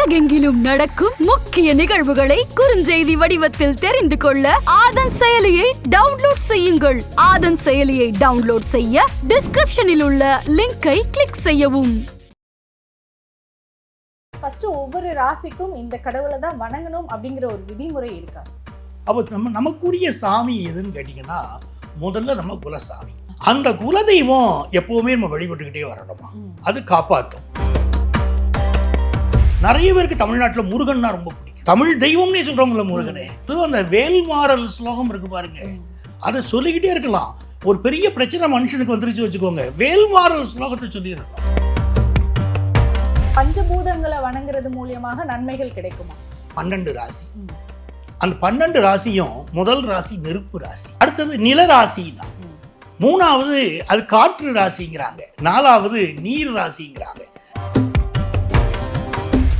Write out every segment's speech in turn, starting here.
உலகெங்கிலும் நடக்கும் முக்கிய நிகழ்வுகளை குறுஞ்செய்தி வடிவத்தில் தெரிந்து கொள்ள ஆதன் செயலியை டவுன்லோட் செய்யுங்கள். ஆதன் செயலியை டவுன்லோட் செய்ய டிஸ்கிரிப்ஷனில் உள்ள லிங்கை கிளிக் செய்யவும். ஃபர்ஸ்ட் ஒவ்வொரு ராசிக்கும் இந்த கடவுளை தான் வணங்கணும் அப்படிங்கிற ஒரு விதிமுறை இருக்கா? அப்போ நம்ம நமக்குரிய சாமி எதுன்னு கேட்டிங்கன்னா முதல்ல நம்ம குலசாமி. அந்த குலதெய்வம் எப்பவுமே நம்ம வழிபட்டுக்கிட்டே வரணுமா? அது காப்பாற்றும் நிறைய பேருக்கு தமிழ்நாட்டுல முருகன்னா ரொம்ப பிடிக்கும். தமிழ் தெய்வம்னே சொல்றவங்கள முருகனே. அதுவும் அந்த வேல்மாறல் ஸ்லோகம் இருக்கு பாருங்க. அதை சொல்லிக்கிட்டே இருக்கலாம். ஒரு பெரிய பிரச்சனை மனுஷனுக்கு வந்துருச்சு வச்சுக்கோங்க. வேல்மாறல் ஸ்லோகத்தை சொல்லிடலாம். பஞ்சபூதங்களை வணங்குறது மூலியமாக நன்மைகள் கிடைக்குமா? பன்னெண்டு ராசி. அந்த பன்னெண்டு ராசியும் முதல் ராசி நெருப்பு ராசி. அடுத்தது நில ராசி தான். மூணாவது அது காற்று ராசிங்கிறாங்க. நாலாவது நீர் ராசிங்கிறாங்க.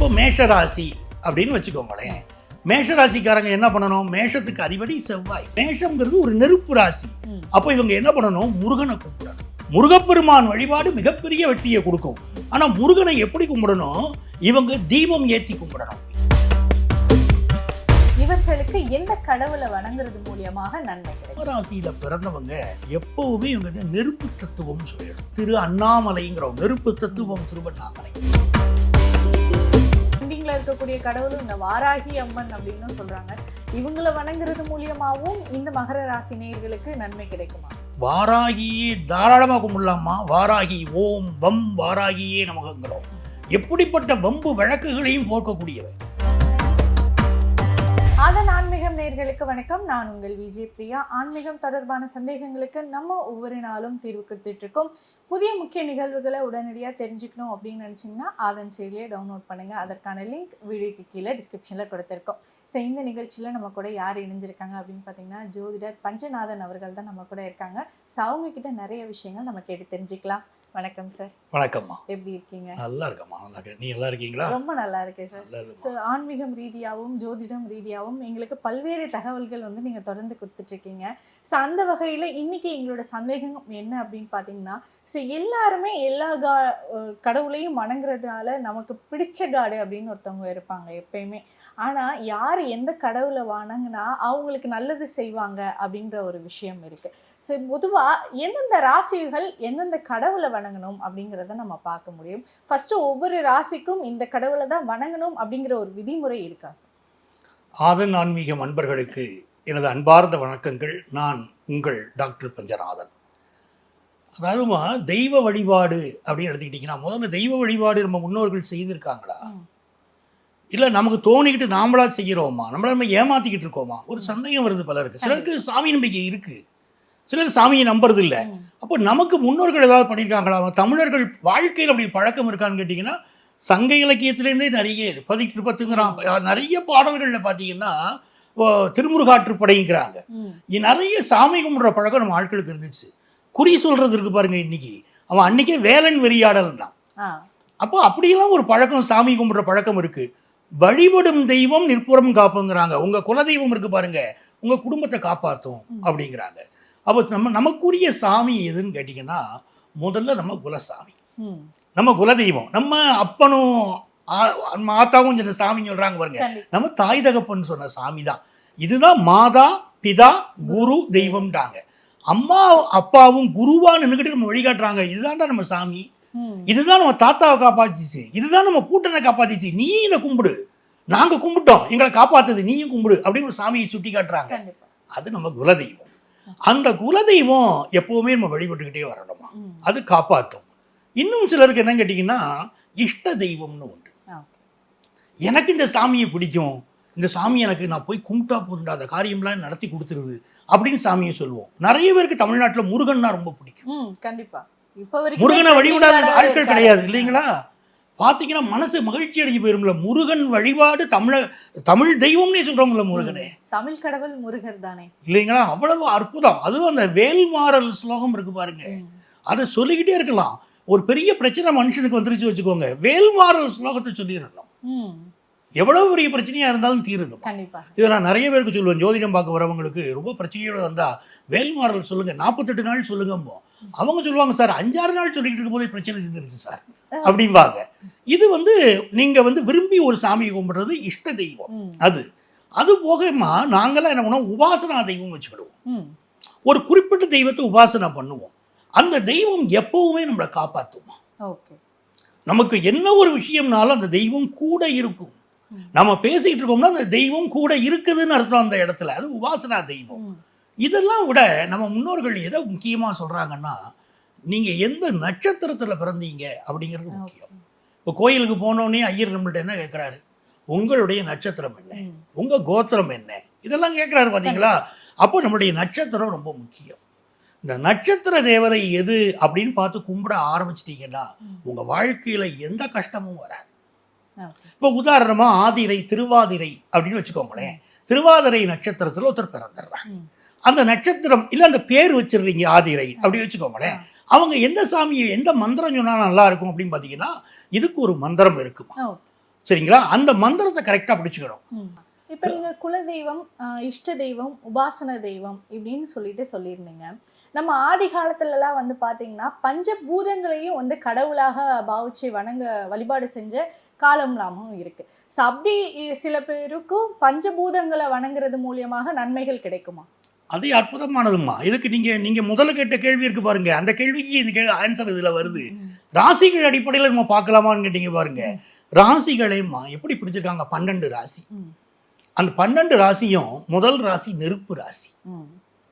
இப்போ மேஷ ராசி அப்படின்னு வச்சுக்கோங்களேன். மேஷ ராசிக்காரங்க என்ன பண்ணணும்? மேஷத்துக்கு அதிபதி செவ்வாய். மேஷம்ங்கிறது ஒரு நெருப்பு ராசி. அப்போ இவங்க என்ன பண்ணணும்? முருகனை கும்பிடணும். முருகப்பெருமான் வழிபாடு மிகப்பெரிய வெற்றியை கொடுக்கும். ஆனா முருகனை எப்படி கும்பிடணும்? இவங்க தீபம் ஏத்தி கும்பிடணும். இவர்களுக்கு எந்த கடவுளை வணங்குறது மூலியமாக நன்மை ராசியில பிறந்தவங்க எப்பவுமே இவங்க நெருப்பு தத்துவம் சொல்லிடும் திரு அண்ணாமலைங்கிற நெருப்பு தத்துவம் திருவண்ணாமலை. பெண்டிங்ல இருக்கக்கூடிய கடவுளும் இந்த வாராகி அம்மன் அப்படின்னு சொல்றாங்க. இவங்களை வணங்குறது மூலியமாகவும் இந்த மகர ராசி நேயர்களுக்கு நன்மை கிடைக்குமா? வாராகியே தாராளமா கும்பிடலாமா? வாராகி ஓம் வம் வாராகியே நமக்குங்கிறோம் எப்படிப்பட்ட வம்பு வழக்குகளையும் போக்கக்கூடியவை அதன் ஆன்மீகம் நேயர்களுக்கு வணக்கம். நான் உங்கள் விஜய் பிரியா. ஆன்மீகம் தொடர்பான சந்தேகங்களுக்கு நம்ம ஒவ்வொரு நாளும் தீர்வு கொடுத்துட்டு இருக்கோம் புதிய முக்கிய நிகழ்வுகளை உடனடியாக தெரிஞ்சுக்கணும் அப்படின்னு நினச்சிங்கன்னா ஆதன் செயலியை டவுன்லோட் பண்ணுங்க. அதற்கான லிங்க் வீடியோக்கு கீழே டிஸ்கிரிப்ஷனில் கொடுத்துருக்கோம். ஸோ இந்த நிகழ்ச்சியில் நம்ம கூட யார் இணைஞ்சிருக்காங்க அப்படின்னு பார்த்தீங்கன்னா ஜோதிடர் பஞ்சநாதன் அவர்கள் தான் நம்ம கூட இருக்காங்க. ஸோ அவங்க கிட்ட நிறைய விஷயங்கள் நம்ம கேட்டு தெரிஞ்சுக்கலாம். வணக்கம் சார் வணக்கம்மா. எப்படி இருக்கீங்க? நல்லா இருக்கம்மா நல்லா இருக்க நீ நல்லா இருக்கீங்களா? ரொம்ப நல்லா இருக்கேன் சார் ஸோ ஆன்மீகம் ரீதியாகவும் ஜோதிடம் ரீதியாகவும் எங்களுக்கு பல்வேறு தகவல்கள் வந்து நீங்கள் தொடர்ந்து கொடுத்துட்ருக்கீங்க. ஸோ அந்த வகையில் இன்னைக்கு எங்களோட சந்தேகம் என்ன அப்படின்னு பார்த்தீங்கன்னா ஸோ எல்லாருமே எல்லா கா கடவுளையும் வணங்குறதுனால நமக்கு பிடிச்ச காடு அப்படின்னு ஒருத்தவங்க இருப்பாங்க எப்பயுமே. ஆனால் யார் எந்த கடவுளை வணங்குனா அவங்களுக்கு நல்லது செய்வாங்க அப்படின்ற ஒரு விஷயம் இருக்குது ஸோ பொதுவாக எந்தெந்த ராசிகள் எந்தெந்த கடவுளை வணங்கணும் அப்படிங்கிறத நம்ம பார்க்க முடியும். ஃபர்ஸ்ட் ஒவ்வொரு ராசிக்கும் இந்த கடவுளை தான் வணங்கணும் அப்படிங்கிற ஒரு விதிமுறை இருக்கா சார்? ஆதன் ஆன்மீகம் அன்பர்களுக்கு எனது அன்பார்ந்த வணக்கங்கள். நான் உங்கள் டாக்டர் பஞ்சநாதன். அதாவதுமா தெய்வ வழிபாடு அப்படின்னு எடுத்துக்கிட்டிங்கன்னா முதல்ல தெய்வ வழிபாடு நம்ம முன்னோர்கள் செய்திருக்காங்களா. இல்லை நமக்கு தோணிக்கிட்டு நாமளா செய்கிறோமா? நம்மள நம்ம ஏமாத்திக்கிட்டு இருக்கோமா? ஒரு சந்தேகம் வருது பலருக்கு. சிலருக்கு சாமி நம்பிக்கை இருக்கு. சிலர் சாமியை நம்புறது இல்லை. அப்போ நமக்கு முன்னோர்கள் ஏதாவது பண்ணியிருக்காங்களா தமிழர்கள் வாழ்க்கையில் அப்படி பழக்கம் இருக்கான்னு கேட்டிங்கன்னா சங்க இலக்கியத்திலேருந்தே நிறைய இருக்கு. பதிட்டு இருபத்துங்கிறான் நிறைய பாடல்களில் பார்த்தீங்கன்னா திருமுருகாற்றுப்படைங்கிறாங்க நிறைய சாமி கும்பிட்ற பழக்கம் நம்ம ஆட்களுக்கு இருந்துச்சு. குறி சொல்றது இருக்கு பாருங்க இன்னைக்கு. அவன் அன்னைக்கே வேலன் வெறியாடல்னான் ஆ. அப்போ அப்படியெல்லாம் ஒரு பழக்கம் சாமி கும்பிட்ற பழக்கம் இருக்கு. வழிபடும் தெய்வம் நிற்புறம் காப்புங்கிறாங்க. உங்க குலதெய்வம் இருக்கு பாருங்க. உங்க குடும்பத்தை காப்பாற்றும். அப்படிங்கிறாங்க. அப்போ நம்ம நமக்குரிய சாமி எதுன்னு கேட்டிங்கன்னா முதல்ல நம்ம குலசாமி. நம்ம குலதெய்வம். நம்ம அப்பனும் நம்ம ஆத்தாவும் சொன்ன சாமி சொல்றாங்க பாருங்க. நம்ம தாய் தகப்பன் சொன்ன சாமி தான் இதுதான் மாதா பிதா குரு தெய்வம்டாங்க அம்மா அப்பாவும் குருவா நின்றுக்கிட்டு நம்ம வழிகாட்டுறாங்க. இதுதான்டா நம்ம சாமி. இதுதான் நம்ம தாத்தாவை காப்பாத்திச்சு. இதுதான் நம்ம கூட்டனை காப்பாத்திச்சு. நீ இதை கும்பிடு. நாங்க கும்பிட்டோம். எங்களை காப்பாத்துது. நீயும் கும்பிடு. அப்படின்னு ஒரு சாமியை சுட்டி காட்டுறாங்க அது நம்ம குலதெய்வம். அந்த குலதெய்வம் எப்பவுமே நம்ம வழிபட்டுக்கிட்டே வரணுமா. அது காப்பாற்றும் இன்னும் சிலருக்கு என்ன கேட்டிங்கன்னா இஷ்ட தெய்வம்னு உண்டு. எனக்கு இந்த சாமியை பிடிக்கும். இந்த சாமி எனக்கு நான் போய் கும்பிட்டா போதுண்டா அந்த காரியம்லாம் நடத்தி கொடுத்துருது அப்படின்னு சாமியை சொல்லுவோம். நிறைய பேருக்கு தமிழ்நாட்டில் முருகன்னா ரொம்ப பிடிக்கும். கண்டிப்பா. முருகனை வழிவிடாத ஆட்கள் கிடையாது இல்லைங்களா? பார்த்தீங்கன்னா மனசு மகிழ்ச்சி அடைஞ்சு போயிரும்ல. முருகன் வழிபாடு தமிழ தமிழ் தெய்வம்னே சொல்றோம்ல முருகனே. தமிழ் கடவுள் முருகர் தானே. இல்லைங்களா? அவ்வளவு அற்புதம். அதுவும் அந்த வேல்மாறல் ஸ்லோகம் இருக்கு பாருங்க. அதை சொல்லிக்கிட்டே இருக்கலாம். ஒரு பெரிய பிரச்சனை மனுஷனுக்கு வந்துருச்சு வச்சுக்கோங்க. வேல்மாறல் ஸ்லோகத்தை சொல்லிடணும். ம். எவ்வளவு பெரிய பிரச்சனையா இருந்தாலும் தீருதுமா. கண்டிப்பா. இதை நான் நிறைய பேருக்கு சொல்லுவேன். ஜோதிடம் பார்க்க வரவங்களுக்கு ரொம்ப பிரச்சனையோட வந்தா வேல்மாறல் சொல்லுங்க நாற்பத்தெட்டு நாள் சொல்லுங்கம்போ. அவங்க சொல்லுவாங்க சார் அஞ்சாறு நாள் சொல்லிட்டு இருக்கும் போதே பிரச்சனை தீர்ந்துருச்சு சார். அப்படிம்பாங்க. இது வந்து நீங்க வந்து விரும்பி ஒரு சாமியை கும்பிடுறது இஷ்ட தெய்வம். அது. அது போகமா நாங்களாம் என்ன பண்ணுவோம் உபாசனா தெய்வம் வச்சுக்கிடுவோம். ஒரு குறிப்பிட்ட தெய்வத்தை உபாசனை பண்ணுவோம். அந்த தெய்வம் எப்பவுமே நம்மளை காப்பாற்றுமா நமக்கு என்ன ஒரு விஷயம்னாலும் அந்த தெய்வம் கூட இருக்கும். நம்ம பேசிட்டு இருக்கோம்னா அந்த தெய்வம் கூட இருக்குதுன்னு அர்த்தம் அந்த இடத்துல. அது உபாசனா தெய்வம். இதெல்லாம் விட நம்ம முன்னோர்கள் எதை முக்கியமாக சொல்றாங்கன்னா நீங்க எந்த நட்சத்திரத்துல பிறந்தீங்க அப்படிங்கிறது முக்கியம். இப்போ கோயிலுக்கு போனோடனே ஐயர் நம்மள்ட்ட என்ன கேட்குறாரு உங்களுடைய நட்சத்திரம் என்ன? ம். உங்க கோத்திரம் என்ன? இதெல்லாம் கேட்குறாரு பாத்தீங்களா? அப்போ நம்மளுடைய நட்சத்திரம் ரொம்ப முக்கியம். இந்த நட்சத்திர தேவதை எது அப்படின்னு பார்த்து கும்பிட ஆரம்பிச்சிட்டீங்கன்னா ம். உங்க வாழ்க்கையில எந்த கஷ்டமும் வராது. இப்போ உதாரணமா ஆதிரை திருவாதிரை அப்படின்னு வச்சுக்கோங்களேன். திருவாதிரை நட்சத்திரத்துல ஒருத்தர் பிறந்துடுறாங்க அந்த நட்சத்திரம் இல்ல அந்த பேர் வச்சிடுறீங்க ஆதிரை. அப்படி வச்சுக்கோங்களேன். அவங்க எந்த சாமியை எந்த மந்திரம் சொன்னா நல்லா இருக்கும் அப்படின்னு பாத்தீங்கன்னா இதுக்கு ஒரு மந்திரம் இருக்குமா? சரிங்களா? அந்த மந்திரத்தை கரெக்டா பிடிச்சுக்கணும். ம். இப்போ நீங்கள் குலதெய்வம் இஷ்ட தெய்வம் உபாசன தெய்வம் இப்படின்னு சொல்லிட்டு சொல்லியிருந்தீங்க. நம்ம ஆதி காலத்துலலாம் வந்து பார்த்தீங்கன்னா பஞ்சபூதங்களையும் வந்து கடவுளாக பாவிச்சு வணங்க வழிபாடு செஞ்ச காலம்லாமும் இருக்கு. ஸோ அப்படி சில பேருக்கும் பஞ்சபூதங்களை வணங்குறது மூலியமாக நன்மைகள் கிடைக்குமா? அது அற்புதமானதும்மா இதுக்கு நீங்க நீங்க முதல்ல கேட்ட கேள்வி இருக்கு பாருங்க. அந்த கேள்விக்கு இந்த கேள்வி ஆன்சர் இதுல வருது. ராசிகள் அடிப்படையில் நம்ம பார்க்கலாமான்னு கேட்டீங்க பாருங்க. ராசிகளைம்மா எப்படி பிடிச்சிருக்காங்க? பன்னெண்டு ராசி. அந்த பன்னெண்டு ராசியும் முதல் ராசி நெருப்பு ராசி.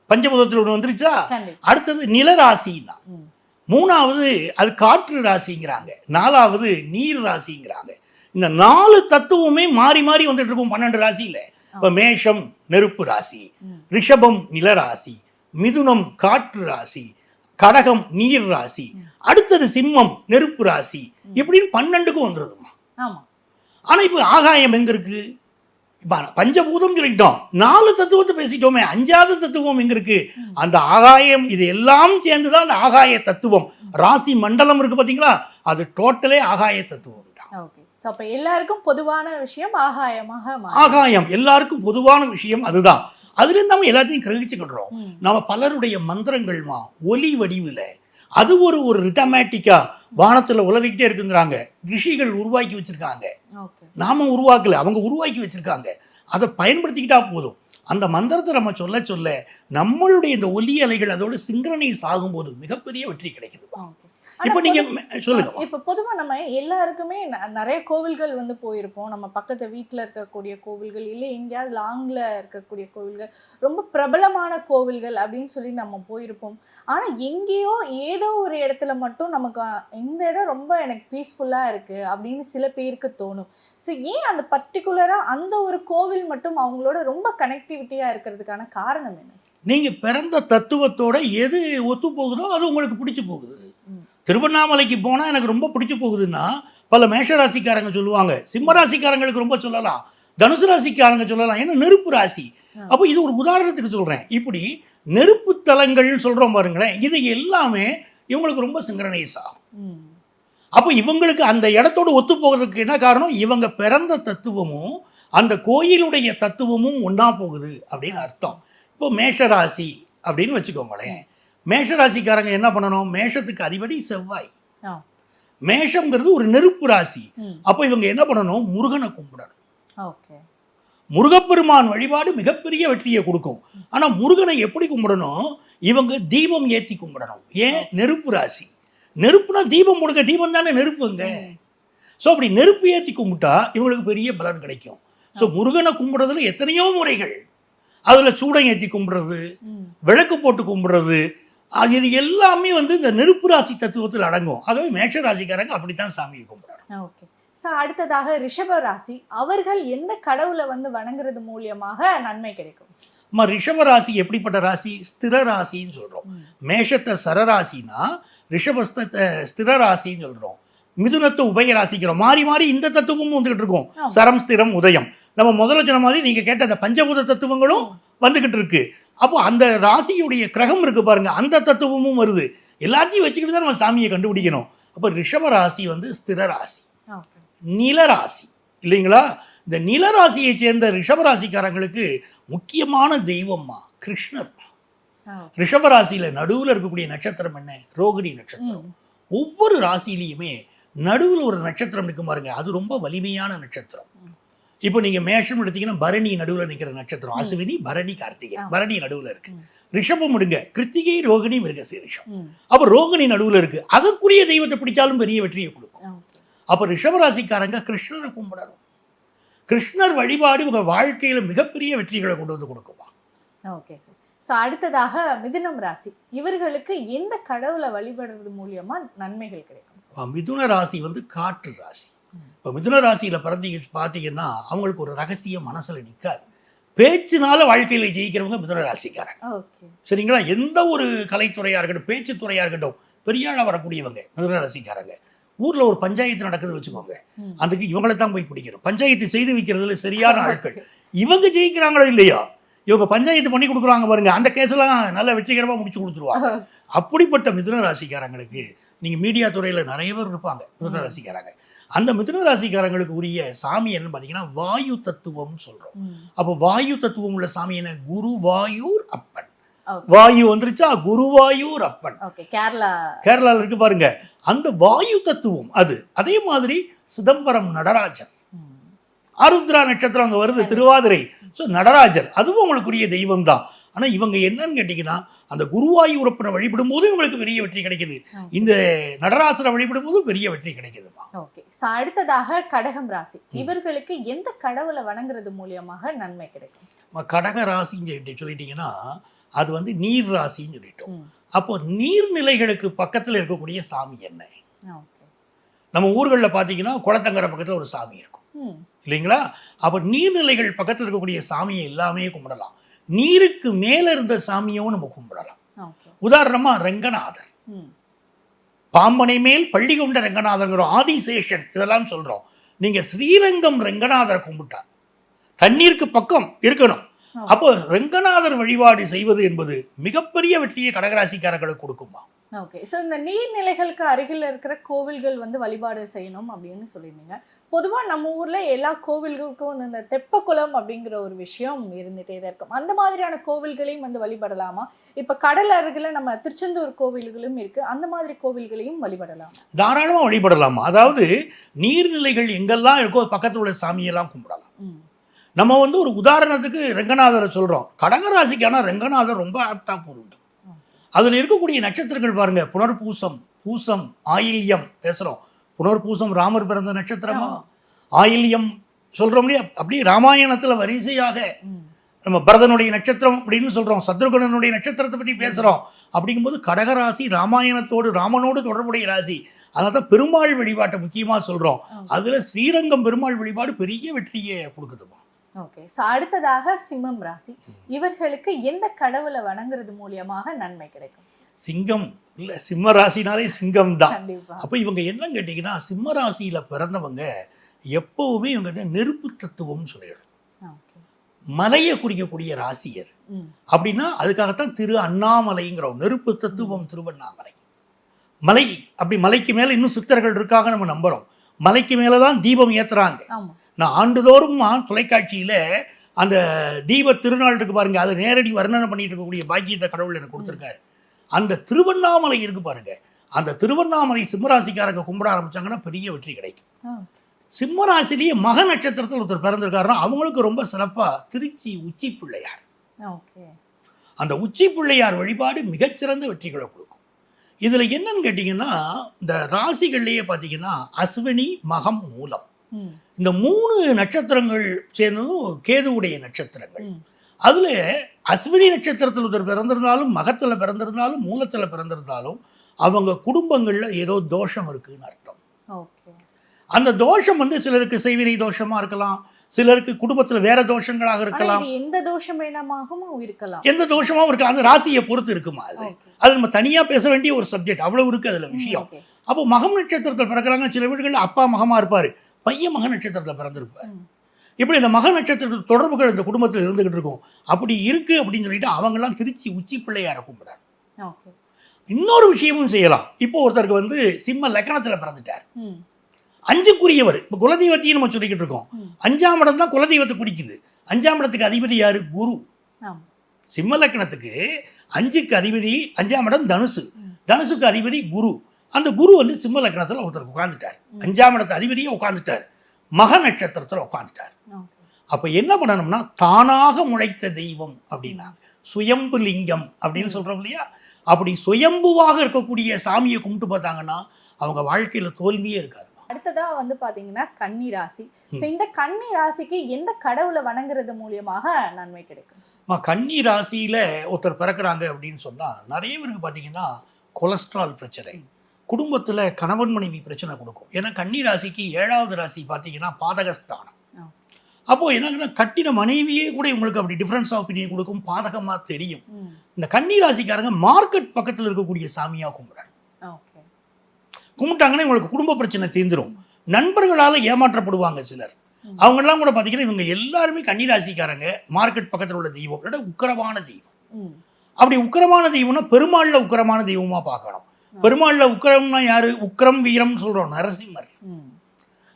பஞ்சபூதத்தில் ஒன்று வந்துருச்சா? அடுத்தது நில ராசின்னா மூணாவது அது காற்று ராசிங்கிறாங்க. நாலாவது நீர் ராசிங்கிறாங்க. இந்த நாலு தத்துவமே மாறி மாறி வந்துட்டு இருக்கும் பன்னெண்டு ராசியில. இப்ப மேஷம் நெருப்பு ராசி ரிஷபம் நிலராசி மிதுனம் காற்று ராசி கடகம் நீர் ராசி அடுத்தது சிம்மம் நெருப்பு ராசி இப்படின்னு பன்னெண்டுக்கும் வந்துருதுமா ஆமா. ஆனா இப்ப ஆகாயம் எங்க இருக்கு? பஞ்சபூதம் சொல்லிட்டோம். நாலு தத்துவத்தை பேசிட்டோமே அஞ்சாவது தத்துவம் எங்க இருக்கு? அந்த ஆகாயம் இது எல்லாம் சேர்ந்துதான் அந்த ஆகாய தத்துவம். ராசி மண்டலம் இருக்கு பாத்தீங்களா? அது டோட்டலே ஆகாய தத்துவம் தான் ஸோ அப்போ எல்லாருக்கும் பொதுவான விஷயம் ஆகாயமாக. ஆகாயம். எல்லாருக்கும் பொதுவான விஷயம் அதுதான். அதுல இருந்து நம்ம எல்லாத்தையும் கிரகிச்சுக்கிடுறோம். நம்ம பலருடைய மந்திரங்கள்மா ஒலி வடிவில் அது ஒரு ஒரு ரிதமேட்டிக்கா வானத்துல உலவிக்கிட்டே இருக்குங்கிறாங்க. ரிஷிகள் உருவாக்கி வச்சிருக்காங்க. நாம உருவாக்கல அவங்க உருவாக்கி வச்சிருக்காங்க. அதை பயன்படுத்திக்கிட்டா போதும். அந்த மந்திரத்தை நம்ம சொல்ல சொல்ல நம்மளுடைய இந்த ஒலி அலைகள் அதோட சிங்க்ரனைஸ் ஆகும்போது மிகப்பெரிய வெற்றி கிடைக்குது ஓகே. இப்போ நீங்க சொல்லுங்க. இப்போ பொதுவா நம்ம எல்லாருக்குமே நிறைய கோவில்கள் வந்து போயிருப்போம். நம்ம பக்கத்து வீட்ல இருக்கக்கூடிய கோவில்கள் இல்லை எங்கேயாவது லாங்ல இருக்கக்கூடிய கோவில்கள். ரொம்ப பிரபலமான கோவில்கள் அப்படின்னு சொல்லி நம்ம போயிருப்போம். ஆனா எங்கேயோ ஏதோ ஒரு இடத்துல மட்டும் நமக்கு இந்த இடம் ரொம்ப எனக்கு பீஸ்ஃபுல்லா இருக்கு அப்படின்னு சில பேருக்கு தோணும். ஸோ ஏன் அந்த பர்டிகுலரா அந்த ஒரு கோவில் மட்டும் அவங்களோட ரொம்ப கனெக்டிவிட்டியா இருக்கிறதுக்கான காரணம் என்ன? நீங்க பிறந்த தத்துவத்தோட எது ஒத்து போகுதோ அது உங்களுக்கு பிடிச்சு போகுது. திருவண்ணாமலைக்கு போனா எனக்கு ரொம்ப பிடிச்சு போகுதுன்னா பல மேஷராசிக்காரங்க சொல்லுவாங்க. சிம்ம ராசிக்காரங்களுக்கு ரொம்ப சொல்லலாம். தனுசு ராசிக்காரங்க சொல்லலாம். ஏன்னா நெருப்பு ராசி. அப்போ இது ஒரு உதாரணத்துக்கு சொல்றேன். இப்படி நெருப்பு தலங்கள்னு சொல்றோம் பாருங்களேன். இது எல்லாமே இவங்களுக்கு ரொம்ப சிங்க்ரனைஸ் ஆகும் அப்போ இவங்களுக்கு அந்த இடத்தோடு ஒத்து போகிறதுக்கு என்ன காரணம்? இவங்க பிறந்த தத்துவமும் அந்த கோயிலுடைய தத்துவமும் ஒண்ணா போகுது அப்படின்னு அர்த்தம். இப்போ மேஷராசி அப்படின்னு வச்சுக்கோங்களேன். மேஷராசிக்காரங்க என்ன பண்ணணும்? மேஷத்துக்கு அதிபதி செவ்வாய். மேஷம்ங்கிறது ஒரு நெருப்பு ராசி. அப்போ இவங்க என்ன பண்ணணும்? முருகனை கும்பிடணும். முருகப்பெருமான் வழிபாடு மிகப்பெரிய வெற்றியை கொடுக்கும். ஆனா முருகனை எப்படி கும்பிடணும்? இவங்க தீபம் ஏத்தி கும்பிடணும். ஏன்? நெருப்பு ராசி. நெருப்புனா தீபம் கொடுக்க தீபம் தானே நெருப்புங்க. ஸோ அப்படி நெருப்பு ஏத்தி கும்பிட்டா இவங்களுக்கு பெரிய பலன் கிடைக்கும். ஸோ முருகனை கும்பிடுறதுல எத்தனையோ முறைகள். அதுல சூடம் ஏத்தி கும்பிடுறது விளக்கு போட்டு கும்பிடுறது இது எல்லாமே வந்து இந்த நெருப்பு ராசி தத்துவத்தில் அடங்கும். ஆகவே மேஷ ராசிக்காரங்க அப்படித்தான் சாமியை கும்பிடுறாங்க ஓகே. ஸோ அடுத்ததாக ரிஷப ராசி. அவர்கள் எந்த கடவுளை வந்து வணங்குறது மூலியமாக நன்மை கிடைக்கும்? அம்மா ரிஷப ராசி எப்படிப்பட்ட ராசி? ஸ்திர ராசின்னு சொல்றோம். ம். மேஷத்தை சரராசினா ரிஷபஸ்தத்தை ஸ்திர ராசின்னு சொல்றோம். மிதுனத்தை உபய ராசிக்கிறோம். மாறி மாறி இந்த தத்துவமும் வந்துகிட்டு இருக்கும். சரம் ஸ்திரம் உதயம். நம்ம முதல்ல சொன்ன மாதிரி நீங்க கேட்ட அந்த பஞ்சபூத தத்துவங்களும் வந்துகிட்டு இருக்கு. அப்போ அந்த ராசியுடைய கிரகம் இருக்கு பாருங்க அந்த தத்துவமும் வருது. எல்லாத்தையும் வச்சுக்கிட்டு தான் நம்ம சாமியை கண்டுபிடிக்கணும். அப்போ ரிஷப ராசி வந்து ஸ்திர ராசி. ஓகே. நில ராசி. இல்லைங்களா? இந்த நிலராசியை சேர்ந்த ரிஷபராசிக்காரங்களுக்கு முக்கியமான தெய்வம்மா கிருஷ்ணர். ரிஷபராசியில நடுவுல இருக்கக்கூடிய நட்சத்திரம் என்ன? ரோகிணி நட்சத்திரம். ஒவ்வொரு ராசியிலையுமே நடுவுல ஒரு நட்சத்திரம் நிற்கும் பாருங்க. அது ரொம்ப வலிமையான நட்சத்திரம். இப்போ நீங்க மேஷம் எடுத்தீங்கன்னா பரணி நடுவுல நிக்கிற நட்சத்திரம். அஸ்வினி பரணி கார்த்திகை. பரணி நடுவுல இருக்கு. ரிஷபம் எடுங்க. கிருத்திகை ரோகிணி மிருகசீரிஷம். ம், அப்ப ரோகிணி நடுவுல இருக்கு. அதற்குரிய தெய்வத்தை பிடிச்சாலும் பெரிய வெற்றியை கொடுக்கும். அப்ப ரிஷபராசிக்காரங்க கிருஷ்ணரை கும்பிடணும். கிருஷ்ணர் வழிபாடு உங்க வாழ்க்கையில மிகப்பெரிய வெற்றிகளை கொண்டு வந்து கொடுக்குமா? ஓகே ஸோ அடுத்ததாக மிதுனம் ராசி. இவர்களுக்கு எந்த கடவுளை வழிபடுறது மூலியமா நன்மைகள் கிடைக்கும்? மிதுன ராசி வந்து காற்று ராசி. இப்போ மிதுன ராசியில பிறந்தீங்க பார்த்தீங்கன்னா அவங்களுக்கு ஒரு ரகசியம் மனசுல நிற்காது பேச்சினால வாழ்க்கையில ஜெயிக்கிறவங்க மிதுன ராசிக்காரங்க. சரிங்களா? எந்த ஒரு கலைத்துறையா இருக்கட்டும் பேச்சு துறையா இருக்கட்டும் பெரியாளா வரக்கூடியவங்க மிதுன ராசிக்காரங்க. ஊர்ல ஒரு பஞ்சாயத்து நடக்குதுன்னு வச்சுக்கோங்க. அதுக்கு இவங்களை தான் போய் பிடிக்கணும். பஞ்சாயத்து செய்து வைக்கிறதுல சரியான ஆட்கள். இவங்க ஜெயிக்கிறாங்களோ இல்லையா? இவங்க பஞ்சாயத்து பண்ணி கொடுக்குறாங்க பாருங்க. அந்த கேஸ்லாம் நல்ல வெற்றிகரமா முடிச்சு கொடுத்துருவாங்க. அப்படிப்பட்ட மிதுன ராசிக்காரங்களுக்கு நீங்க மீடியா துறையில நிறைய பேர் இருப்பாங்க மிதுன ராசிக்காரங்க. அந்த மிதுன ராசிக்காரங்களுக்கு உரிய சாமி என்னன்னு பாத்தீங்கன்னா வாயு தத்துவம்னு சொல்றோம். ம், அப்போ வாயு தத்துவம் உள்ள சாமி என்ன? குருவாயூர் அப்பன். ஓகே. வாயு வந்துருச்சா? குருவாயூர் அப்பன். கேரளா. கேரளால இருக்கு பாருங்க. அந்த வாயு தத்துவம் அது. அதே மாதிரி சிதம்பரம் நடராஜர் ம், ஆருத்ரா நட்சத்திரம் அங்க வருது திருவாதிரை. ஸோ நடராஜர் அதுவும் அவங்களுக்குரிய தெய்வம் தான் ஆனா இவங்க என்னன்னு கேட்டீங்கன்னா அந்த குருவாயூரப்பனை வழிபடும் போது இவங்களுக்கு பெரிய வெற்றி கிடைக்குது. இந்த நடராசரை வழிபடும் போது பெரிய வெற்றி கிடைக்குதுமா ஓகே. ஸோ அடுத்ததாக கடகம் ராசி. இவர்களுக்கு எந்த கடவுளை வணங்குறது மூலியமாக நன்மை கிடைக்கும்? கடக ராசின்னு சொல்லிட்டு சொல்லிட்டீங்கன்னா அது வந்து நீர் ராசின்னு சொல்லிட்டோம். அப்போ நீர்நிலைகளுக்கு பக்கத்துல இருக்கக்கூடிய சாமி என்ன? நம்ம ஊர்களில் பார்த்தீங்கன்னா குளத்தங்கரை பக்கத்துல ஒரு சாமி இருக்கும். இல்லைங்களா? அப்போ நீர்நிலைகள் பக்கத்துல இருக்கக்கூடிய சாமியை எல்லாமே கும்பிடலாம். நீருக்கு மேல இருந்த சாமியும் நம்ம கும்பிடலாம். உதாரணமா ரெங்கநாதர். பாம்பனை மேல் பள்ளி கொண்ட ரெங்கநாதர்ங்கிறோம் ஆதிசேஷன் இதெல்லாம் சொல்றோம். நீங்க ஸ்ரீரங்கம் ரெங்கநாதரை கும்பிட்டா தண்ணீருக்கு பக்கம் இருக்கணும். அப்போ ரெங்கநாதர் வழிபாடு செய்வது என்பது மிகப்பெரிய வெற்றியை கடகராசிக்காரர்களுக்கு கொடுக்குமா? ஓகே. ஸோ இந்த நீர்நிலைகளுக்கு அருகில் இருக்கிற கோவில்கள் வந்து வழிபாடு செய்யணும் அப்படின்னு சொல்லியிருந்தீங்க. பொதுவாக நம்ம ஊரில் எல்லா கோவில்களுக்கும் வந்து இந்த தெப்பக்குளம் அப்படிங்கிற ஒரு விஷயம் இருந்துகிட்டே தான் இருக்கும். அந்த மாதிரியான கோவில்களையும் வந்து வழிபடலாமா? இப்போ கடல் அருகில் நம்ம திருச்செந்தூர் கோவில்களும் இருக்குது அந்த மாதிரி கோவில்களையும் வழிபடலாம்? தாராளமா வழிபடலாமா? அதாவது நீர்நிலைகள் எங்கெல்லாம் இருக்கோ பக்கத்துல உள்ள சாமியெல்லாம் கும்பிடலாம். நம்ம வந்து ஒரு உதாரணத்துக்கு ரெங்கநாதரை சொல்றோம். கடகராசிக்கான ரெங்கநாதர் ரொம்ப ஆப்டா பொருந்தும் அதுல இருக்கக்கூடிய நட்சத்திரங்கள் பாருங்க. புனர்பூசம் பூசம் ஆயில்யம் பேசுறோம். புனர்பூசம் ராமர் பிறந்த நட்சத்திரமா? ஆயில்யம் இல்லையா? அப்படியே ராமாயணத்துல வரிசையாக நம்ம பரதனுடைய நட்சத்திரம் அப்படின்னு சொல்றோம். சத்ருகணனுடைய நட்சத்திரத்தை பத்தி பேசுறோம். அப்படிங்கும்போது கடகராசி ராமாயணத்தோடு ராமனோடு தொடர்புடைய ராசி. அதனால தான் பெருமாள் வழிபாட்டை முக்கியமா சொல்றோம். ஆ. அதுல ஸ்ரீரங்கம் பெருமாள் வழிபாடு பெரிய வெற்றியை கொடுக்குதுமா. ஓகே. ஸோ அடுத்ததாக சிம்மம் ராசி. இவர்களுக்கு எந்த கடவுளை வணங்குறது மூலியமாக நன்மை கிடைக்கும்? சிங்கம். இல்ல சிம்ம ராசினாலே சிங்கம் தான் அப்போ இவங்க என்ன கேட்டிங்கன்னா சிம்ம ராசியில பிறந்தவங்க எப்பவுமே இவங்க நெருப்பு தத்துவம்னு சொல்லிடும். மலையை குறிக்கக்கூடிய ராசி அது அப்படின்னா அதுக்காகத்தான் திரு அண்ணாமலைங்கிறோம் நெருப்பு தத்துவம் திருவண்ணாமலை. மலை அப்படி மலைக்கு மேல இன்னும் சித்தர்கள் இருக்காங்க நம்ம நம்புறோம். மலைக்கு மேல தான் தீபம் ஏத்துறாங்க. ஆமா. நான் ஆண்டுதோறும் தொலைக்காட்சியில அந்த தீப திருநாள் இருக்கு பாருங்க அதை நேரடி வர்ணனை பண்ணிட்டு இருக்கக்கூடிய பாக்கியத்தை கடவுள் எனக்கு கொடுத்துருக்காரு. அந்த திருவண்ணாமலை இருக்கு பாருங்க அந்த திருவண்ணாமலை சிம்மராசிக்காரங்க கும்பிட ஆரம்பிச்சாங்கன்னா பெரிய வெற்றி கிடைக்கும். சிம்மராசிலேயே மக நட்சத்திரத்தில் ஒருத்தர் பிறந்திருக்காருன்னா அவங்களுக்கு ரொம்ப சிறப்பா திருச்சி உச்சி பிள்ளையார். அந்த உச்சி பிள்ளையார் வழிபாடு மிகச்சிறந்த வெற்றிகளை கொடுக்கும். இதுல என்னன்னு கேட்டிங்கன்னா இந்த ராசிகள்லயே பார்த்தீங்கன்னா அஸ்வினி மகம் மூலம். இந்த மூணு நட்சத்திரங்கள் சேர்ந்ததும் கேதுவுடைய நட்சத்திரங்கள். அதுல அஸ்வினி நட்சத்திரத்தில் ஒருத்தர் பிறந்திருந்தாலும் மகத்துல பிறந்திருந்தாலும் மூலத்துல பிறந்திருந்தாலும் அவங்க குடும்பங்கள்ல ஏதோ தோஷம் இருக்குன்னு அர்த்தம். அந்த தோஷம் வந்து சிலருக்கு செய்வினை தோஷமா இருக்கலாம் சிலருக்கு குடும்பத்துல வேற தோஷங்களாக இருக்கலாம். எந்த தோஷம் வேணாமாகவும் இருக்கலாம். எந்த தோஷமாவும் இருக்கலாம். அந்த ராசியை பொறுத்து இருக்குமா அது? அது நம்ம தனியா பேச வேண்டிய ஒரு சப்ஜெக்ட் அவ்வளவு இருக்கு அதுல விஷயம். அப்போ மகம் நட்சத்திரத்தில் பிறக்கிறாங்க சில வீடுகளில் அப்பா மகமா இருப்பாரு. பையன் மக நட்சத்திரத்துல பிறந்திருப்பார். இப்படி இந்த மக நட்சத்திர தொடர்புகள் இந்த குடும்பத்தில் இருந்துகிட்டு இருக்கும்? அப்படி இருக்கு அப்படின்னு சொல்லிட்டு அவங்கெல்லாம் திருச்சி உச்சி பிள்ளையார கும்பிடாரு இன்னொரு விஷயமும் செய்யலாம். இப்போ ஒருத்தருக்கு வந்து சிம்ம லக்கணத்துல பிறந்துட்டார். அஞ்சுக்குரியவர். இப்போ குலதெய்வத்தையும் நம்ம சொல்லிக்கிட்டு இருக்கோம். அஞ்சாம் இடம் தான் குலதெய்வத்தை குறிக்குது. அஞ்சாம் இடத்துக்கு அதிபதி யாரு? குரு. சிம்ம லக்னத்துக்கு அஞ்சுக்கு அதிபதி அஞ்சாம் இடம் தனுசு. தனுசுக்கு அதிபதி குரு. அந்த குரு வந்து சிம்ம லக்னத்துல ஒருத்தர் உட்கார்ந்துட்டார். ம். அஞ்சாம் இடத்து அதிபதியே உட்கார்ந்துட்டார். மக நட்சத்திரத்துல உட்கார்ந்துட்டார். ஓகே. அப்ப என்ன பண்ணணும்னா தானாக முளைத்த தெய்வம் அப்படின்னா சுயம்பு லிங்கம் அப்படின்னு சொல்றோம் இல்லையா? அப்படி சுயம்புவாக இருக்கக்கூடிய சாமியை கும்பிட்டு பார்த்தாங்கன்னா அவங்க வாழ்க்கையில தோல்வியே இருக்காது. அடுத்ததா வந்து பாத்தீங்கன்னா கன்னி ராசி. இந்த கன்னி ராசிக்கு எந்த கடவுளை வணங்குறது மூலியமாக நன்மை கிடைக்கும்? கன்னி ராசியில ஒருத்தர் பிறக்கிறாங்க அப்படின்னு சொன்னா நிறைய பேருக்கு பார்த்தீங்கன்னா கொலஸ்ட்ரால் பிரச்சனை. குடும்பத்துல கணவன் மனைவி பிரச்சனை கொடுக்கும். ஏன்னா கன்னி ராசிக்கு ஏழாவது ராசி பார்த்தீங்கன்னா பாதகஸ்தானம். ஆ. அப்போ என்னங்கன்னா கட்டின மனைவியே கூட உங்களுக்கு அப்படி டிஃபரன்ஸ் ஆஃப் ஒப்பீனியன் கொடுக்கும் பாதகமா தெரியும். இந்த கன்னி ராசிக்காரங்க மார்க்கெட் பக்கத்துல இருக்கக்கூடிய சாமியா கும்பிடுறாங்க. கும்பிட்டாங்கன்னா இவங்களுக்கு குடும்ப பிரச்சனை தீர்ந்துரும். நண்பர்களால ஏமாற்றப்படுவாங்க சிலர். அவங்கெல்லாம் கூட பார்த்தீங்கன்னா இவங்க எல்லாருமே கன்னி ராசிக்காரங்க. மார்க்கெட் பக்கத்துல உள்ள தெய்வம். உக்கரமான தெய்வம். அப்படி உக்கிரமான தெய்வம்னா பெருமாள்ல உக்கிரமான தெய்வமா பார்க்கணும். பெருமாள்ல உக்கிரம்னா யாரு? உக்கிரம் வீரம் சொல்றோம் நரசிம்மர்.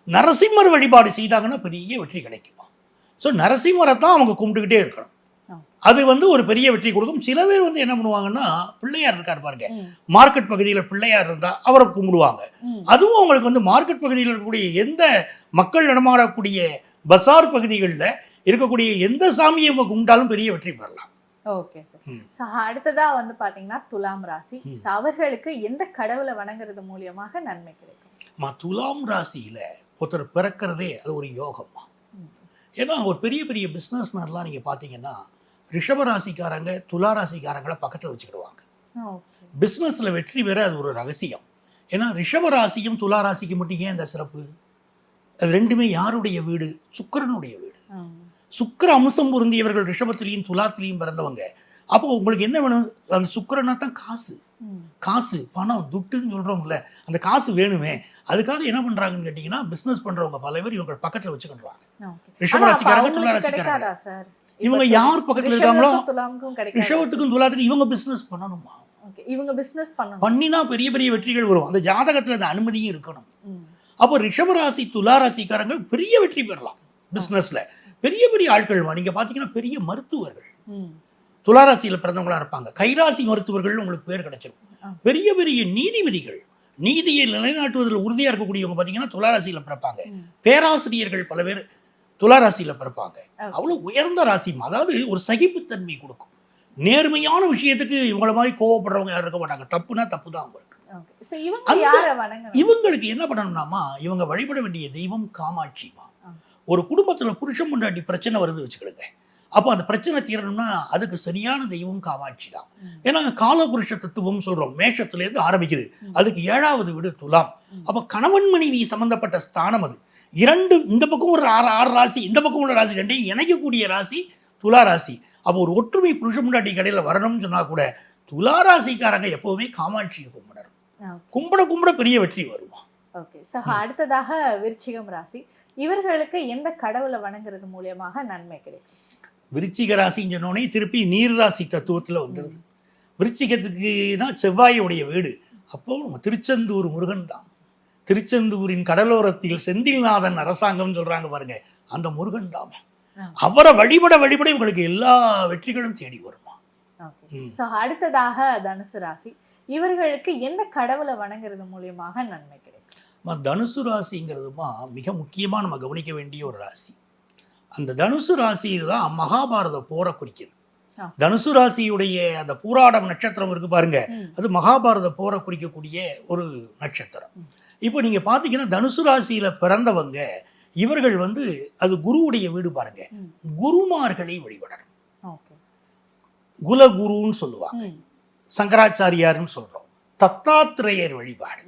நரசிம்மர் வழிபாடு செய்தாங்கன்னா பெரிய வெற்றி கிடைக்குமா? ஸோ நரசிம்மரை தான் அவங்க கும்பிட்டுக்கிட்டே இருக்கணும். அது வந்து ஒரு பெரிய வெற்றி கொடுக்கும். சில பேர் வந்து என்ன பண்ணுவாங்கன்னா பிள்ளையார் இருக்கார் பாருங்க. மார்க்கெட் பகுதியில் பிள்ளையார் இருந்தா அவரை கும்பிடுவாங்க. அதுவும் அவங்களுக்கு வந்து மார்க்கெட் பகுதியில் இருக்கக்கூடிய எந்த மக்கள் நடமாடக்கூடிய பசார் பகுதிகளில் இருக்கக்கூடிய எந்த சாமியை கும்பிட்டாலும் பெரிய வெற்றி பெறலாம். Okay sir. ஸோ அடுத்ததா வந்து பாத்தீங்கன்னா துலாம் ராசி. ம். So, அவர்களுக்கு எந்த கடவுளை வணங்குறது மூலியமாக நன்மை கிடைக்கும்? துலாம் ராசியில ஒருத்தர் பிறக்கிறதே அது ஒரு யோகம்மா. ம். ஏன்னா ஒரு பெரிய பெரிய பிஸ்னஸ் மேன்லாம் நீங்கள் பார்த்தீங்கன்னா ரிஷப ராசிக்காரங்க துலா ராசிக்காரங்களை பக்கத்தில் வச்சுக்கிடுவாங்க. பிஸ்னஸில் வெற்றி பெற அது ஒரு ரகசியம். ஏன்னா ரிஷப ராசியும் துலா ராசிக்கு மட்டும் ஏன் இந்த சிறப்பு? அது ரெண்டுமே யாருடைய வீடு? சுக்கிரனுடைய வீடு. சுக்கிர அம்சம் பொருந்தியவர்கள் ரிஷபத்திலையும் துலாத்திலையும் பிறந்தவங்க. அப்போ உங்களுக்கு என்ன வேணும்? அந்த சுக்கிரனா தான் காசு. காசு பணம் துட்டுன்னு சொல்கிறோம்ல அந்த காசு வேணுமே. அதுக்காக என்ன பண்ணுறாங்கன்னு கேட்டிங்கன்னா பிஸ்னஸ் பண்ணுறவங்க பல பேர் இவங்க பக்கத்தில் வச்சுக்கிடுவாங்க ஓகே. ரிஷப ஆனா, அப்ப ராசிக்காரங்க, துலா அவங்களுக்கு ராசிக்காரங்க. கிடைக்காதா சார்? இவங்க யார் பக்கத்தில் இருக்காங்களோ ரிஷபத்துக்கும் துலாத்துக்கும் இவங்க பிஸ்னஸ் பண்ணணுமா. இவங்க பிசினஸ் பண்ணணும். பண்ணினா பெரிய பெரிய வெற்றிகள் வரும். அந்த ஜாதகத்தில் அந்த அனுமதியும் இருக்கணும். அப்போ ரிஷபராசி துலா ராசிக்காரங்க பெரிய வெற்றி பெறலாம். பிஸ்னஸ்ல பெரிய பெரிய ஆட்கள் நீங்க பார்த்தீங்கன்னா பெரிய மருத்துவர்கள். துளாராசியில் பிறந்தவங்களா இருப்பாங்க. கைராசி மருத்துவர்கள் உங்களுக்கு பேர் கிடைச்சிரும். ஆ. பெரிய பெரிய நீதிபதிகள் நீதியை நிலைநாட்டுவதில் உறுதியா இருக்கக்கூடியவங்க பார்த்தீங்கன்னா துளாராசியில பிறப்பாங்க. பேராசிரியர்கள் பல பேர் துளாராசியில பிறப்பாங்க. அவ்வளவு உயர்ந்த ராசி அதாவது ஒரு சகிப்புத்தன்மை கொடுக்கும். நேர்மையான விஷயத்துக்கு இவங்கள மாதிரி கோவப்படுறவங்க யாரும் இருக்க மாட்டாங்க. தப்புனா தப்பு தான் அவங்களுக்கு இவங்களுக்கு என்ன பண்ணணும்னாமா இவங்க வழிபட வேண்டிய தெய்வம் காமாட்சிமா. ஒரு குடும்பத்துல புருஷன் முன்னாடி பிரச்சனை வருது வச்சுக்கிடுங்க. அப்போ அந்த பிரச்சனை தீரணும்னா அதுக்கு சரியான தெய்வம் காமாட்சி தான். ஏன்னா காலபுருஷ தத்துவம் சொல்றோம். மேஷத்துல இருந்து ஆரம்பிக்குது. அதுக்கு ஏழாவது வீடு துலாம். அப்ப கணவன் மனைவி சம்பந்தப்பட்ட ஸ்தானம் அது. இரண்டு இந்த பக்கம் ஒரு ஆறு ஆறு ராசி இந்த பக்கம் உள்ள ராசி ரெண்டையும் இணைக்கக்கூடிய ராசி துலா ராசி. அப்போ ஒரு ஒற்றுமை புருஷ முன்னாடி கடையில வரணும்னு சொன்னா கூட துலா ராசிக்காரங்க எப்பவுமே காமாட்சியை கும்பிடணும். கும்பிட கும்பிட பெரிய வெற்றி வருமா? ஓகே. ஸோ அடுத்ததாக விருச்சிகம் ராசி. இவர்களுக்கு எந்த கடவுளை வணங்குறது மூலியமாக நன்மை கிடைக்கும். விருச்சிக ராசின்னு சொன்னோடனே திருப்பி நீர் ராசி தத்துவத்துல வந்துடுது விருச்சிகத்துக்குனா செவ்வாயுடைய வீடு. அப்போ நம்ம திருச்செந்தூர் முருகன் தான். திருச்செந்தூரின் கடலோரத்தில் செந்தில்நாதன் அரசாங்கம் சொல்றாங்க பாருங்க அந்த முருகன் தான். அவரை வழிபட வழிபட உங்களுக்கு எல்லா வெற்றிகளும் தேடி வருமா. ஸோ அடுத்ததாக தனுசு ராசி. இவர்களுக்கு எந்த கடவுளை வணங்குறது மூலியமாக நன்மை தனுசு ராசிங்கிறதுமா மிக முக்கியமா நம்ம கவனிக்க வேண்டிய ஒரு ராசி அந்த தனுசு ராசியில் தான் மகாபாரத போரை குறிக்குது ஆ. தனுசு ராசியுடைய அந்த பூராடம் நட்சத்திரம் இருக்கு பாருங்க. அது மகாபாரத போரை குறிக்கக்கூடிய ஒரு நட்சத்திரம். இப்போ நீங்க பாத்தீங்கன்னா தனுசு ராசியில பிறந்தவங்க இவர்கள் வந்து அது குருவுடைய வீடு பாருங்க. குருமார்களை வழிபடணும் குலகுருன்னு சொல்லுவாங்க. சங்கராச்சாரியார்னு சொல்றோம் தத்தாத்திரேயர் வழிபாடு.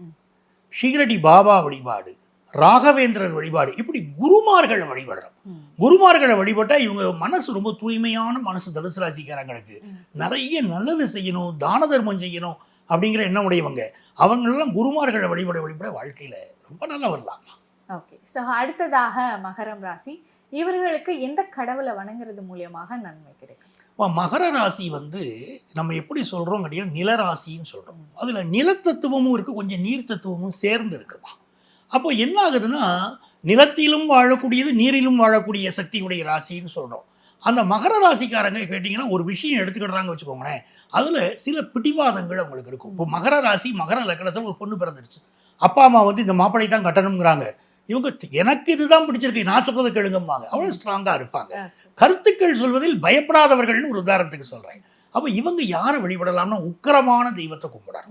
ஷீரடி பாபா வழிபாடு ராகவேந்திரர் வழிபாடு இப்படி குருமார்கள் வழிபடுறோம். குருமார்களை வழிபட்டா இவங்க மனசு ரொம்ப தூய்மையான மனசு தனுசு ராசிக்காரங்களுக்கு. நிறைய நல்லது செய்யணும் தான தர்மம் செய்யணும் அப்படிங்கிற எண்ணம் உடையவங்க. அவங்களெல்லாம் குருமார்களை வழிபட வழிபட வாழ்க்கையில ரொம்ப நல்லா வரலாம் ஓகே. ஸோ அடுத்ததாக மகரம் ராசி. இவர்களுக்கு எந்த கடவுளை வணங்குறது மூலியமாக நன்மை கிடைக்கும்? இப்போ மகர ராசி வந்து நம்ம எப்படி சொல்கிறோம் கேட்டீங்கன்னா நிலராசின்னு சொல்கிறோம் அதில் நிலத்தத்துவமும் இருக்குது கொஞ்சம் நீர் தத்துவமும் சேர்ந்து இருக்குமா? அப்போ என்ன ஆகுதுன்னா நிலத்திலும் வாழக்கூடியது நீரிலும் வாழக்கூடிய சக்தியுடைய ராசின்னு சொல்கிறோம் அந்த மகர ராசிக்காரங்க கேட்டிங்கன்னா ஒரு விஷயம் எடுத்துக்கிடுறாங்க வச்சுக்கோங்களேன். அதில் சில பிடிவாதங்கள் அவங்களுக்கு இருக்கும். இப்போ மகர ராசி மகர லக்கணத்தில் ஒரு பொண்ணு பிறந்துருச்சு. அப்பா அம்மா வந்து இந்த மாப்பிளை தான் கட்டணுங்கிறாங்க இவங்க எனக்கு இதுதான் பிடிச்சிருக்கு நான் சொல்கிறத கேளுங்கம்பாங்க. அவ்வளோ ஸ்ட்ராங்காக இருப்பாங்க. கருத்துக்கள் சொல்வதில் பயப்படாதவர்கள்னு ஒரு உதாரணத்துக்கு சொல்றேன். அப்போ இவங்க யாரை வழிபடலாம்னா உக்கிரமான தெய்வத்தை கும்பிடாரு.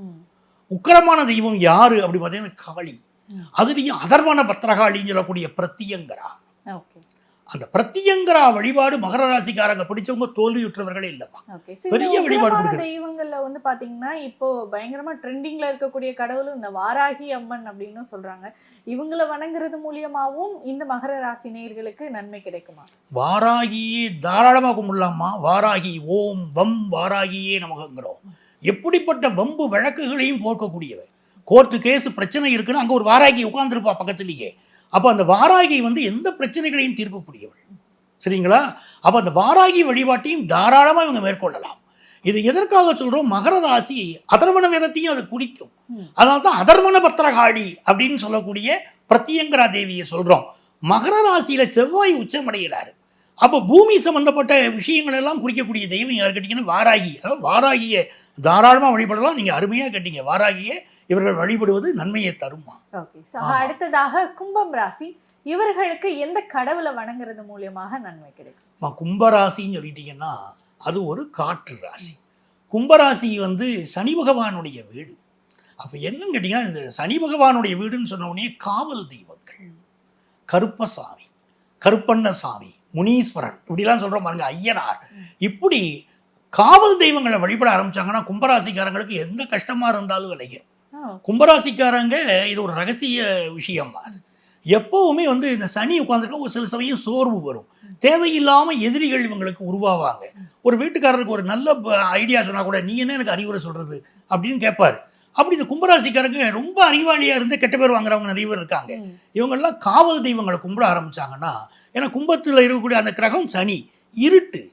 உக்கிரமான தெய்வம் யாரு? அப்படி பார்த்தீங்கன்னா காளி. அதுலேயும் அதர்வன பத்திரகாளின்னு சொல்லக்கூடிய பிரத்தியங்கரா. அந்த பிரத்தியங்கரா வழிபாடு மகர ராசிக்காரங்க பிடிச்சவங்க தோல்வியுற்றவர்களே இல்லைப்பா பெரிய வழிபாடு. தெய்வங்கள்ல வந்து பாத்தீங்கன்னா இப்போ பயங்கரமா ட்ரெண்டிங்ல இருக்கக்கூடிய கடவுளும் இந்த வாராகி அம்மன் அப்படின்னு சொல்றாங்க. இவங்கள வணங்குறது மூலியமாவும் இந்த மகர ராசி நேயர்களுக்கு நன்மை கிடைக்குமா? வாராகியே தாராளமாக கும்பிடலாமா வாராகி ஓம் வம் வாராகியே நமக்குங்கிறோம் எப்படிப்பட்ட வம்பு வழக்குகளையும் போக்கக்கூடியவை கோர்ட்டு கேஸ் பிரச்சனை இருக்குன்னு அங்கே ஒரு வாராகி உட்கார்ந்திருப்பா பக்கத்துலேயே. அப்போ அந்த வாராகி வந்து எந்த பிரச்சனைகளையும் தீர்க்கக்கூடியவள் சரிங்களா? அப்போ அந்த வாராகி வழிபாட்டையும் தாராளமாக இவங்க மேற்கொள்ளலாம். இது எதற்காக சொல்றோம்? மகர ராசி அதர்வன வேதத்தையும் அது குறிக்கும். அதனால தான் அதர்வன பத்திரகாளி அப்படின்னு சொல்லக்கூடிய பிரத்தியங்கரா தேவியை சொல்றோம். மகர ராசியில செவ்வாய் உச்சமடைகிறாரு அப்போ பூமி சம்பந்தப்பட்ட விஷயங்கள் எல்லாம் குறிக்கக்கூடிய தெய்வம் யார் கேட்டீங்கன்னா வாராகி. அதாவது வாராகியை தாராளமா வழிபடலாம். நீங்க அருமையா கேட்டீங்க. வாராகியை இவர்கள் வழிபடுவது நன்மையை தருமா. அடுத்ததாக கும்பம் ராசி இவர்களுக்கு எந்த கடவுளை வணங்குறது மூலியமாக நன்மை கிடைக்கும்? கும்பராசின்னு சொல்லிட்டீங்கன்னா அது ஒரு காற்று ராசி. கும்பராசி வந்து சனி பகவானுடைய வீடு. அப்போ என்னன்னு கேட்டிங்கன்னா இந்த சனி பகவானுடைய வீடுன்னு சொன்ன உடனே காவல் தெய்வங்கள். கருப்பசாமி கருப்பண்ணசாமி முனீஸ்வரன் இப்படிலாம் சொல்கிறோம் பாருங்க ஐயனார். இப்படி காவல் தெய்வங்களை வழிபட ஆரம்பிச்சாங்கன்னா கும்பராசிக்காரங்களுக்கு எந்த கஷ்டமா இருந்தாலும் விளையும். கும்பராசிக்காரங்க இது ஒரு ரகசிய விஷயம். எப்பவுமே வந்து இந்த சனி உட்காந்துருக்க ஒரு சில சமயம் சோர்வு வரும். தேவையில்லாம எதிரிகள் இவங்களுக்கு உருவாவாங்க. ஒரு வீட்டுக்காரருக்கு ஒரு நல்ல ஐடியா சொன்னா கூட நீ என்ன எனக்கு அறிவுரை சொல்றது? அப்படின்னு கேட்பாரு அப்படி இந்த கும்பராசிக்காரங்க ரொம்ப அறிவாளியா இருந்து கெட்ட பேர் வாங்குறவங்க நிறைய பேர் இருக்காங்க. இவங்கெல்லாம் காவல் தெய்வங்களை கும்பிட ஆரம்பிச்சாங்கன்னா ஏன்னா கும்பத்துல இருக்கக்கூடிய அந்த கிரகம் சனி இருட்டு.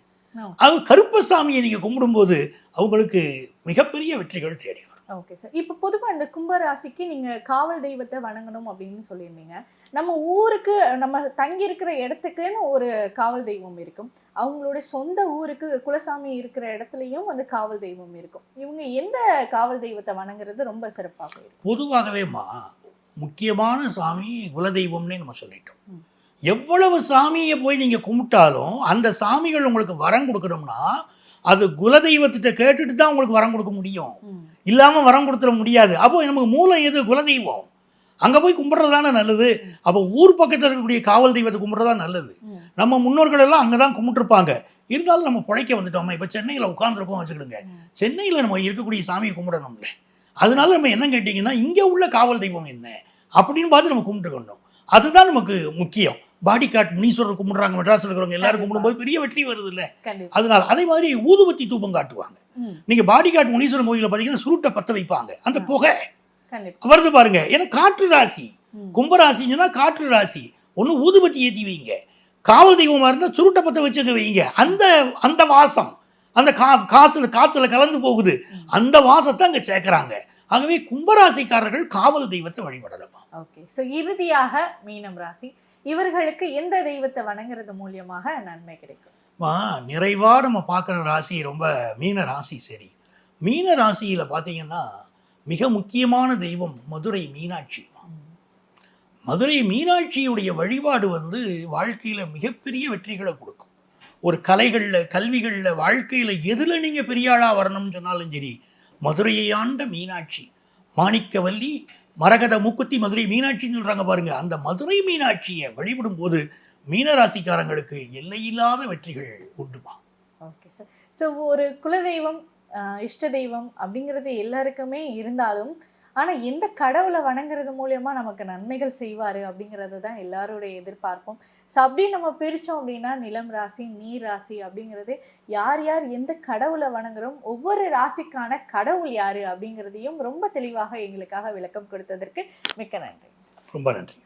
அது கருப்பசாமியை நீங்க கும்பிடும்போது அவங்களுக்கு மிகப்பெரிய வெற்றிகள் தேடி வரும். ஓகே சார் இப்போ பொதுவாக இந்த கும்ப ராசிக்கு நீங்க காவல் தெய்வத்தை வணங்கணும் அப்படின்னு சொல்லியிருந்தீங்க. நம்ம ஊருக்கு நம்ம தங்கி இருக்கிற இடத்துக்குன்னு ஒரு காவல் தெய்வம் இருக்கும். அவங்களோட சொந்த ஊருக்கு குலசாமி இருக்கிற இடத்துலயும் வந்து காவல் தெய்வம் இருக்கும். இவங்க எந்த காவல் தெய்வத்தை வணங்குறது ரொம்ப சிறப்பாக பொதுவாகவேம்மா முக்கியமான சாமி குலதெய்வம்னே நம்ம சொல்லிட்டோம். எவ்வளவு சாமியை போய் நீங்க கும்பிட்டாலும் அந்த சாமிகள் உங்களுக்கு வரம் கொடுக்கணும்னா அது குலதெய்வத்திட்ட கேட்டுட்டு தான் உங்களுக்கு வரம் கொடுக்க முடியும். ம், இல்லாம வரம் கொடுத்துட முடியாது. அப்போ நமக்கு மூலம் எது? குலதெய்வம். அங்க போய் கும்பிடுறது தானே நல்லது. அப்போ ஊர் பக்கத்துல இருக்கக்கூடிய காவல் தெய்வத்தை கும்பிடுறதா நல்லது. நம்ம முன்னோர்கள் எல்லாம் அங்கதான் கும்பிட்டுருப்பாங்க. இருந்தாலும் நம்ம பிழைக்க வந்துட்டோமா. இப்ப சென்னையில உட்காந்துருக்கோம் வச்சுக்கிடுங்க. சென்னையில நம்ம இருக்கக்கூடிய சாமியை கும்பிடணும்ல. அதனால நம்ம என்ன கேட்டீங்கன்னா இங்க உள்ள காவல் தெய்வம் என்ன? அப்படின்னு பார்த்து நம்ம கும்பிட்டுக்கணும். அதுதான் நமக்கு முக்கியம். பாடி காட் முனீஸ்வரர் கும்பிடுறாங்க மெட்ராஸ்ல இருக்கிறவங்க எல்லாரும் கும்பிடும்போது பெரிய வெற்றி வருது இல்ல அதனால அதே மாதிரி ஊதுபத்தி தூபம் காட்டுவாங்க. நீங்க பாடி காட் முனீஸ்வரன் கோயில பாத்தீங்கன்னா சுருட்டை பத்த வைப்பாங்க. அந்த புகை. வருது பாருங்க. ஏன்னா காற்று ராசி. கும்பராசின்னா காற்று ராசி. ஒண்ணு ஊதுபத்தி ஏத்தி வைங்க. காவல் தெய்வமா இருந்தா சுருட்டை பத்த வச்சுக்க வைங்க. அந்த அந்த வாசம் அந்த கா காசுல காத்துல கலந்து போகுது. அந்த வாசத்தை அங்க சேர்க்கறாங்க. ஆகவே கும்பராசிக்காரர்கள் காவல் தெய்வத்தை வழிபடலாம் ஓகே. ஸோ இறுதியாக மீனம் ராசி. இவர்களுக்கு எந்த தெய்வத்தை வணங்குறது மூலியமாக நன்மை கிடைக்கும்? மா, நிறைவா நம்ம பார்க்குற ராசி ரொம்ப மீன ராசி சரி. மீன ராசியில பாத்தீங்கன்னா மிக முக்கியமான தெய்வம் மதுரை மீனாட்சி மதுரை மீனாட்சியுடைய வழிபாடு வந்து வாழ்க்கையில மிகப்பெரிய வெற்றிகளை கொடுக்கும். ஒரு கலைகள்ல கல்விகள்ல வாழ்க்கையில எதுல நீங்க பெரிய ஆளா வரணும்னு சொன்னாலும் சரி மதுரையை ஆண்ட மீனாட்சி மாணிக்கவல்லி மரகத மூக்குத்தி மதுரை மீனாட்சின்னு சொல்றாங்க பாருங்க. அந்த மதுரை மீனாட்சியை வழிபடும் போது மீனராசிக்காரங்களுக்கு எல்லையில்லாத வெற்றிகள் உண்டுமா? ஓகே சார் ஸோ ஒரு குலதெய்வம் இஷ்ட தெய்வம் அப்படிங்கிறது எல்லாருக்குமே இருந்தாலும் ஆனால் இந்த கடவுளை வணங்குறது மூலியமா நமக்கு நன்மைகள் செய்வார் அப்படிங்கிறது தான் எல்லாருடைய எதிர்பார்ப்பும். ஸோ அப்படி நம்ம பிரித்தோம் அப்படின்னா நிலம் ராசி நீர் ராசி அப்படிங்கிறது யார் யார் எந்த கடவுளை வணங்குறோம் ஒவ்வொரு ராசிக்கான கடவுள் யார் அப்படிங்கிறதையும் ரொம்ப தெளிவாக எங்களுக்காக விளக்கம் கொடுத்ததற்கு மிக்க நன்றி. ரொம்ப நன்றி.